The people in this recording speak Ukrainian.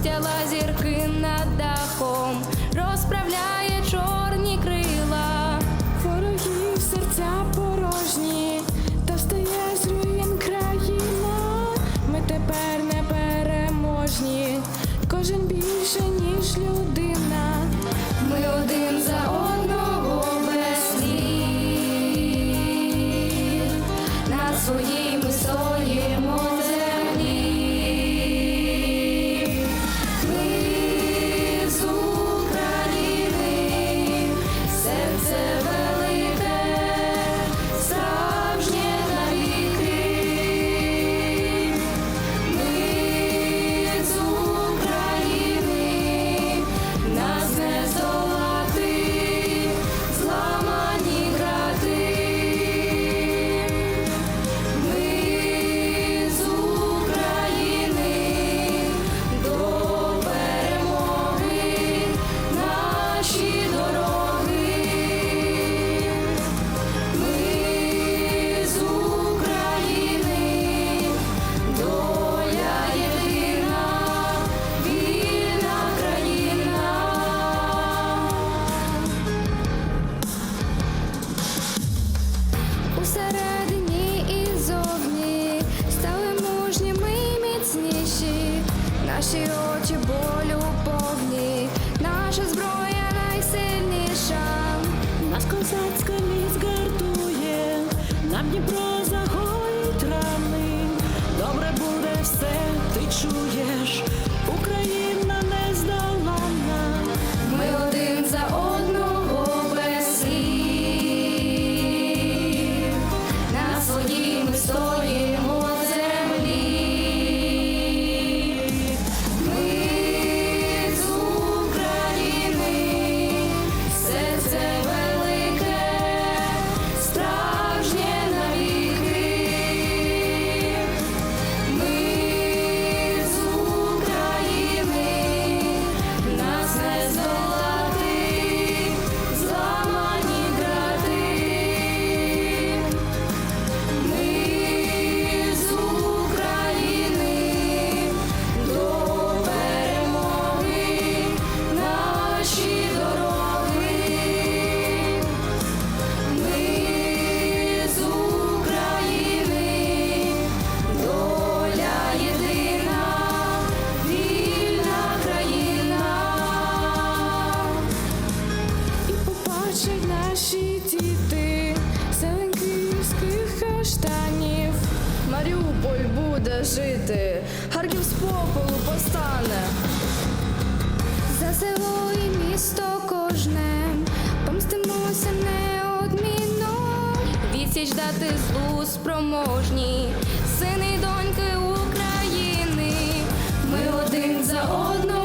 Розстяла зірки над дахом, розправляє чорні крила, ворогів серця порожні, та стає з руїн країна. Ми тепер не переможні, кожен більше, ніж людина. Ми один за одного без на своїй. душі, наші очі болю повні, наша зброя найсильніша, наш козацький наші діти, зелень київських каштанів. Маріуполь буде жити, Харків з попелу постане. За село і місто кожне, помстимося неодмінно. Відсіч дати злу спроможні, сини доньки України. Ми один за одного.